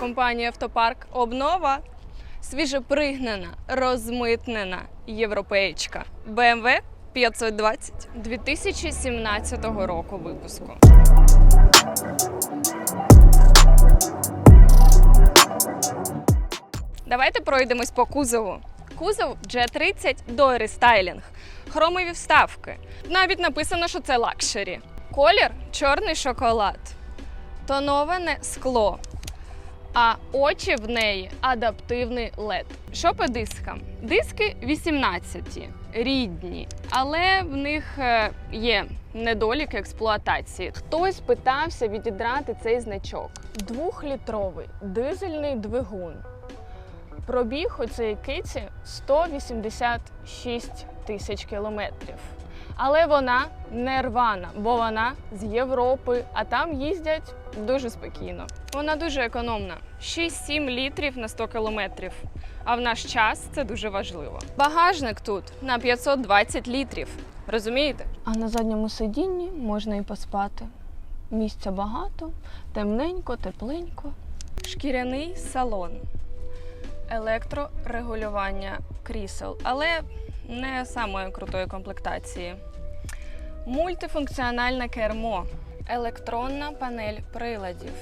компанії Автопарк Обнова. Свіжепригнана, розмитнена європеєчка BMW 520 2017 року випуску. Давайте пройдемось по кузову. Кузов G30 до рестайлінг. Хромові вставки. Навіть написано, що це лакшері. Колір чорний шоколад. Тоноване скло. А очі в неї адаптивний LED. Що по дискам? Диски 18, рідні, але в них е, є недоліки експлуатації. Хтось питався відідрати цей значок. Двохлітровий дизельний двигун. Пробіг у цієї киці 186 тисяч кілометрів. Але вона не рвана, бо вона з Європи, а там їздять дуже спокійно. Вона дуже економна 6-7 літрів на 100 кілометрів. А в наш час це дуже важливо. Багажник тут на 520 літрів. Розумієте? А на задньому сидінні можна і поспати. Місця багато, темненько, тепленько. Шкіряний салон електрорегулювання крісел, але не самої крутої комплектації. Мультифункціональне кермо, електронна панель приладів.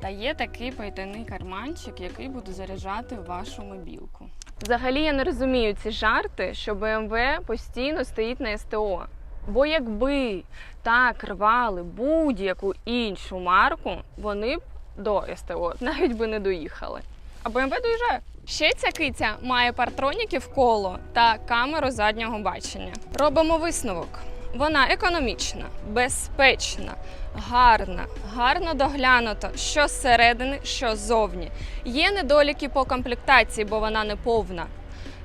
Та є такий потайний карманчик, який буде заряджати вашу мобілку. Взагалі я не розумію ці жарти, що BMW постійно стоїть на СТО. Бо якби так рвали будь-яку іншу марку, вони б до СТО навіть би не доїхали. А BMW доїжджає. Ще ця киця має партроніки в коло та камеру заднього бачення. Робимо висновок. Вона економічна, безпечна, гарна, гарно доглянута, що зсередини, що ззовні. Є недоліки по комплектації, бо вона не повна.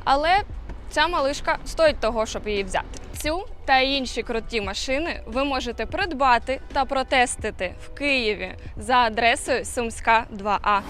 Але ця малишка стоїть того, щоб її взяти. Цю та інші круті машини ви можете придбати та протестити в Києві за адресою Сумська 2А.